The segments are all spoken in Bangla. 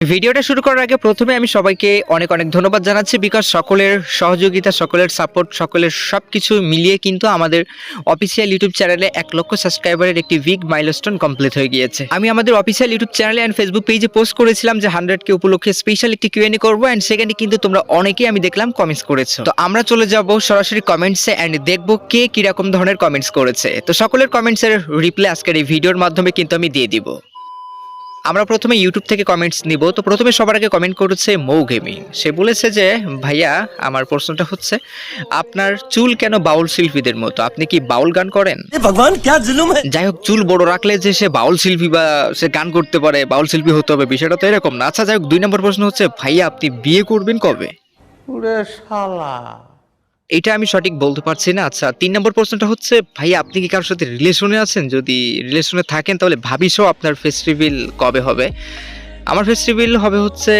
ভিডিওটা শুরু করার আগে প্রথমে আমি সবাইকে অনেক অনেক ধন্যবাদ জানাচ্ছি, বিকজ সকলের সহযোগিতা, সকলের সাপোর্ট সকলের সব কিছু মিলিয়ে কিন্তু আমাদের অফিসিয়াল ইউটিউব চ্যানেলে এক লক্ষ সাবস্ক্রাইবারের একটি বিগ মাইলস্টোন কমপ্লিট হয়ে গিয়েছে। আমি আমাদের অফিসিয়াল ইউটিউব চ্যানেলে অ্যান্ড ফেসবুক পেজে পোস্ট করেছিলাম যে হান্ড্রেডকে উপলক্ষে স্পেশাল একটি কিউএনএ করব অ্যান্ড সেখানে কিন্তু তোমরা অনেকেই আমি দেখলাম কমেন্টস করেছ। তো আমরা চলে যাব সরাসরি কমেন্টসে অ্যান্ড দেখব কে কীরকম ধরনের কমেন্টস করেছে। তো সকলের কমেন্টসের রিপ্লাই আজকের এই ভিডিওর মাধ্যমে কিন্তু আমি দিয়ে দিব। আমরা প্রথমে ইউটিউব থেকে কমেন্টস নিব। তো প্রথমে সবার আগে কমেন্ট করেছে মৌ গেমিং সে বলেছে যে ভাইয়া আমার প্রশ্নটা হচ্ছে আপনার চুল কেন বাউল শিল্পীদের মতো? আপনি কি বাউল গান করেন? যাই হোক চুল বড় রাখলে যে সে বাউল শিল্পী বা সে গান করতে পারে বাউল শিল্পী হতে হবে বিষয়টা তো এরকম না। আচ্ছা যাই হোক দুই নম্বর প্রশ্ন হচ্ছে ভাইয়া আপনি বিয়ে করবেন কবে? শালা। এটা আমি সঠিক বলতে পারছি না। আচ্ছা তিন নম্বর প্রশ্নটা হচ্ছে ভাই আপনি কি কারোর সাথে রিলেশনে আছেন? যদি রিলেশনে থাকেন, তাহলে ভাবিসও আপনার ফেস্টিভ্যাল কবে হবে? আমার ফেস্টিভ্যাল হবে হচ্ছে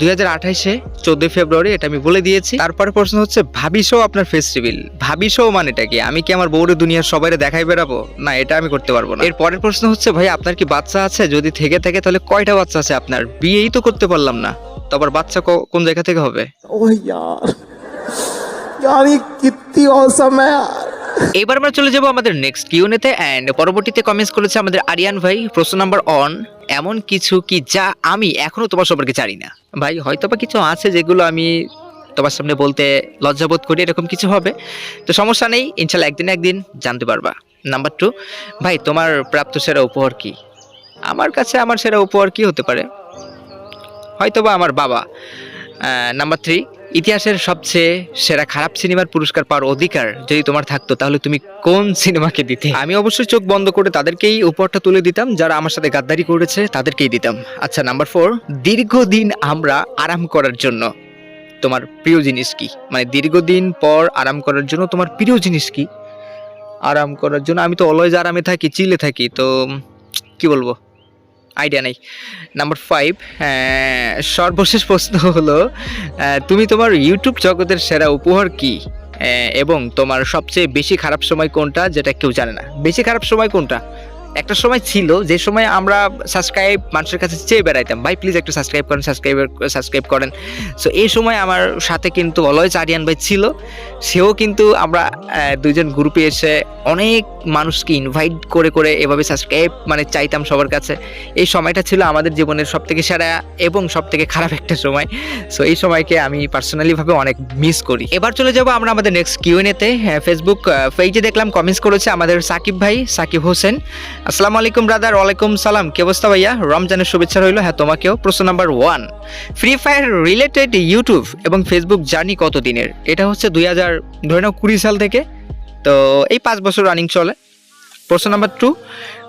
দুই হাজার আঠাইশে, চোদ্দই ফেব্রুয়ারি, এটা আমি বলে দিয়েছি। তারপরে প্রশ্ন হচ্ছে ভাবিসও আপনার ফেস্টিভ্যাল ভাবিসও মানেটা কি? আমি কি আমার বউরে দুনিয়ার সবাইরে দেখাই বেড়াবো? না, এটা আমি করতে পারব না। এর পরের প্রশ্ন হচ্ছে ভাই আপনার কি বাচ্চা আছে? যদি থেকে থাকে, তাহলে কয়টা বাচ্চা আছে আপনার? বিয়েই তো করতে পারলাম না। তো আবার বাচ্চা কোন জায়গা থেকে হবে? ওহ আমি কিত্তি অসম এবার আমরা চলে যাব আমাদের নেক্সট কিউনেতে অ্যান্ড পরবর্তীতে কমেন্টস করেছে আমাদের আরিয়ান ভাই, প্রশ্ন নাম্বার অন এমন কিছু কি যা আমি এখনও তোমার সম্পর্কে জানি না? ভাই হয়তো বা কিছু আছে যেগুলো আমি তোমার সামনে বলতে লজ্জাবোধ করি, এরকম কিছু হবে। তো সমস্যা নেই, ইনশাল্লাহ একদিন একদিন জানতে পারবা। নাম্বার টু ভাই, তোমার প্রাপ্ত সেরা উপহার কি? আমার কাছে আমার সেরা উপহার কি হতে পারে? হয়তো বা আমার বাবা। নাম্বার থ্রি ইতিহাসের সবচেয়ে সেরা খারাপ সিনেমার পুরস্কার পাওয়ার অধিকার যদি তোমার থাকতো, তাহলে তুমি কোন সিনেমাকে দিতে? আমি অবশ্যই চোখ বন্ধ করে তাদেরকেই উপহারটা তুলে দিতাম, যারা আমার সাথে গাদ্দারি করেছে তাদেরকেই দিতাম। আচ্ছা নাম্বার ফোর দীর্ঘদিন আমরা আরাম করার জন্য তোমার প্রিয় জিনিস কি? মানে দীর্ঘদিন পর আরাম করার জন্য তোমার প্রিয় জিনিস কি? আরাম করার জন্য আমি তো অলওয়েজ আরামে থাকি, চিলে থাকি, তো কি বলব? আইডিয়া নেই। নাম্বার ফাইভ সর্বশেষ প্রশ্ন হলো তুমি তোমার ইউটিউব জগতের সেরা উপহার কি? এবং তোমার সবচেয়ে বেশি খারাপ সময় কোনটা, যেটা কেউ জানে না। বেশি খারাপ সময় কোনটা? একটা সময় ছিল, যে সময় আমরা সাবস্ক্রাইব মানুষের কাছে চেয়ে বেড়াইতাম, ভাই প্লিজ একটু সাবস্ক্রাইব করেন সাবস্ক্রাইব সাবস্ক্রাইব করেন। সো এই সময় আমার সাথে কিন্তু অলওয়েজ আরিয়ান ভাই ছিল। সেও কিন্তু আমরা দুইজন গ্রুপে এসে অনেক মানুষকে ইনভাইট করে করে এভাবে সাবস্ক্রাইব মানে চাইতাম সবার কাছে। এই সময়টা ছিল আমাদের জীবনের সব থেকে সেরা এবং সব থেকে খারাপ একটা সময়। সো এই সময়কে আমি পার্সোনালিভাবে অনেক মিস করি। এবার চলে যাব আমরা আমাদের নেক্সট কিউএনএতে ফেসবুক পেজে দেখলাম কমেন্টস করেছে আমাদের সাকিব ভাই, সাকিব হোসেন। আসসালামু আলাইকুম ব্রাদার ওয়ালাইকুম সালাম। কি অবস্থা ভাইয়া? রমজানের শুভেচ্ছা রইল। হ্যাঁ তোমাকেও। প্রশ্ন number one free fire related YouTube এবং ফেসবুক জার্নি কত দিনের এটা হচ্ছে দুই হাজার, ধরে নাও কুড়ি সাল থেকে। তো এই পাঁচ বছর রানিং চলে। প্রশ্ন number two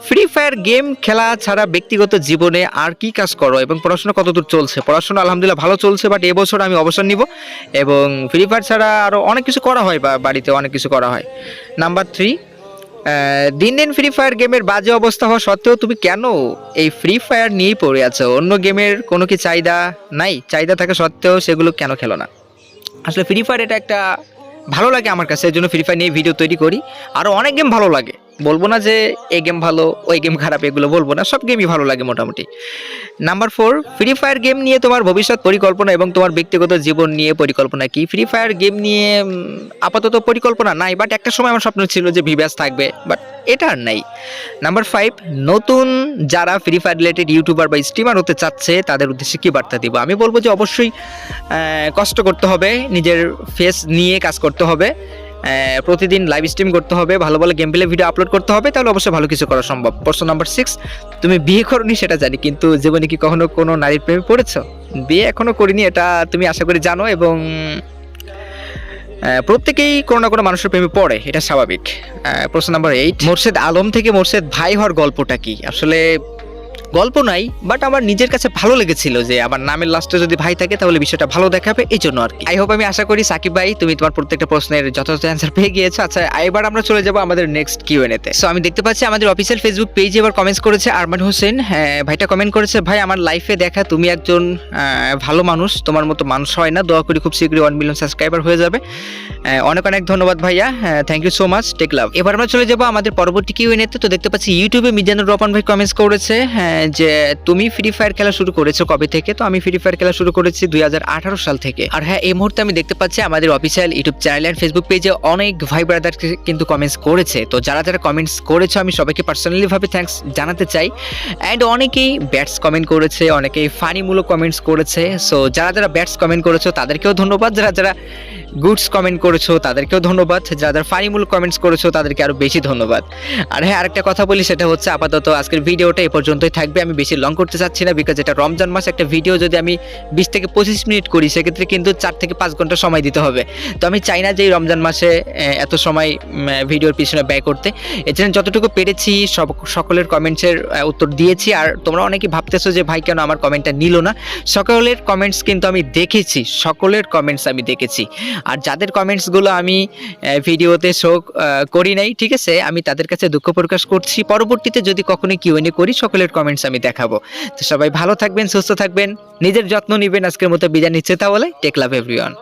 free fire game খেলা ছাড়া ব্যক্তিগত জীবনে আর কি কাজ করো এবং পড়াশোনা কতদূর চলছে? পড়াশোনা আলহামদুলিল্লাহ ভালো চলছে বাট এবছর আমি অবসর নিব। এবং ফ্রি ফায়ার ছাড়া আরও অনেক কিছু করা হয় বা বাড়িতে অনেক কিছু করা হয়। নাম্বার থ্রি দিন দিন ফ্রি ফায়ার গেমের বাজে অবস্থা হওয়া সত্ত্বেও তুমি কেন এই ফ্রি ফায়ার নিয়েই পড়ে আছো? অন্য গেমের কোনো কি চাহিদা নাই? চাহিদা থাকা সত্ত্বেও সেগুলো কেন খেলো না? আসলে ফ্রি ফায়ার এটা একটা ভালো লাগে আমার কাছে এই জন্য ফ্রি ফায়ার নিয়ে ভিডিও তৈরি করি। আরও অনেক গেম ভালো লাগে। বলব না যে এই গেম ভালো, ওই গেম খারাপ, এগুলো বলব না। সব গেমই ভালো লাগে মোটামুটি। Number four free fire game নিয়ে তোমার ভবিষ্যৎ পরিকল্পনা এবং তোমার ব্যক্তিগত জীবন নিয়ে পরিকল্পনা কি? ফ্রি ফায়ার গেম নিয়ে আপাতত পরিকল্পনা নাই বাট একটা সময় আমার স্বপ্ন ছিল যে ভিভ্যাস থাকবে বাট এটা আর নাই। নাম্বার ফাইভ নতুন যারা ফ্রি ফায়ার রিলেটেড ইউটিউবার বা স্ট্রিমার হতে চাচ্ছে, তাদের উদ্দেশ্যে কী বার্তা দিব? আমি বলব যে অবশ্যই কষ্ট করতে হবে, নিজের ফেস নিয়ে কাজ করতে হবে। প্রতিদিন লাইভ স্ট্রিম করতে হবে, ভালো ভালো গেম প্লে ভিডিও আপলোড করতে হবে, তাহলে অবশ্যই ভালো কিছু করা সম্ভব। প্রশ্ন নাম্বার সিক্স তুমি বিয়ে করনি সেটা জানি, কিন্তু জীবনে কি কখনো কোনো নারীর প্রেমে পড়েছো? বিয়ে এখনও করিনি, এটা তুমি আশা করি জানো এবং প্রত্যেকেই কোনো না কোনো মানুষের প্রেমে পড়ে, এটা স্বাভাবিক। প্রশ্ন নাম্বার এইট মোর্শেদ আলম থেকে মোর্শেদ ভাই হওয়ার গল্পটা কি? আসলে গল্প নাই বাট আমার নিজের কাছে ভালো লেগেছিল যে আমার নামের লাস্টে যদি ভাই থাকে, তাহলে বিষয়টা ভালো দেখাবে এই জন্য আর কি। আই হোপ আমি আশা করি সাকিব ভাই, তুমি তোমার প্রত্যেকটা প্রশ্নের যথাযথ অ্যান্সার পেয়ে গিয়েছো। আচ্ছা এবার আমরা চলে যাব আমাদের নেক্সট কিউএনএতে সো আমি দেখতে পাচ্ছি আমাদের অফিসিয়াল ফেসবুক পেজে এবার কমেন্টস করেছে আরমান হোসেন। হ্যাঁ ভাইটা কমেন্ট করেছে, ভাই, আমার লাইফে দেখা, তুমি একজন ভালো মানুষ, তোমার মতো মানুষ হয় না। দোয়া করি খুব শীঘ্রই ওয়ান মিলিয়ন সাবস্ক্রাইবার হয়ে যাবে। অনেক অনেক ধন্যবাদ ভাইয়া। Thank you so much take love এবার আমরা চলে যাব আমাদের পরবর্তী কিউএনএতে তো। দেখতে পাচ্ছি ইউটিউবে মিজানুর রহমান ভাই কমেন্টস করেছে। হ্যাঁ যে তুমি ফ্রি ফায়ার খেলা শুরু করেছ কবে থেকে? তো আমি ফ্রি ফায়ার খেলা শুরু করেছি দুই হাজার আঠারো সাল থেকে। আর হ্যাঁ এই মুহূর্তে আমি দেখতে পাচ্ছি আমাদের official YouTube channel and Facebook পেজে অনেক ভাই ব্রাদার কিন্তু কমেন্টস করেছে। তো যারা যারা কমেন্টস করেছ, আমি সবাইকে পার্সোনালি ভাবে থ্যাঙ্কস জানাতে চাই। অ্যান্ড অনেকেই ব্যাটস কমেন্ট করেছে, অনেকেই ফানিমূলক কমেন্টস করেছে। সো যারা যারা ব্যাটস কমেন্ট করেছ, তাদেরকেও ধন্যবাদ। যারা যারা গুডস কমেন্ট করেছ, তাদেরকেও ধন্যবাদ। যারা যারা ফানিমূলক কমেন্টস করেছ, তাদেরকে আরও বেশি ধন্যবাদ। আর হ্যাঁ আরেকটা কথা বলি, সেটা হচ্ছে আপাতত আজকের ভিডিওটা এ পর্যন্তই থাকবে। আমি বেশি লং করতে চাচ্ছি না বিকজ এটা রমজান মাস, একটা ভিডিও যদি আমি বিশ থেকে পঁচিশ মিনিট করি, সেক্ষেত্রে কিন্তু চার থেকে পাঁচ ঘণ্টা সময় দিতে হবে। তো আমি চাই না যে রমজান মাসে এত সময় ভিডিওর পিছনে ব্যয় করতে। এজন্য যতটুকু পেরেছি, সব, সকলের কমেন্টসের উত্তর দিয়েছি। আর তোমরা অনেকেই ভাবতেছো যে, ভাই, কেন আমার কমেন্টটা নিল না? সকলের কমেন্টস কিন্তু আমি দেখেছি, সকলের কমেন্টস আমি দেখেছি। আর যাদের কমেন্টসগুলো আমি ভিডিওতে শো করি নাই, ঠিক আছে? আমি তাদের কাছে দুঃখ প্রকাশ করছি। পরবর্তীতে যদি কখনো কিউএনএ করি, সকলের কমেন্টস আমি দেখাবো। তো সবাই ভালো থাকবেন, সুস্থ থাকবেন, নিজের যত্ন নেবেন আজকের মতো বিদায় নিচ্ছে, তাহলে টেক লাভ এভরিওয়ান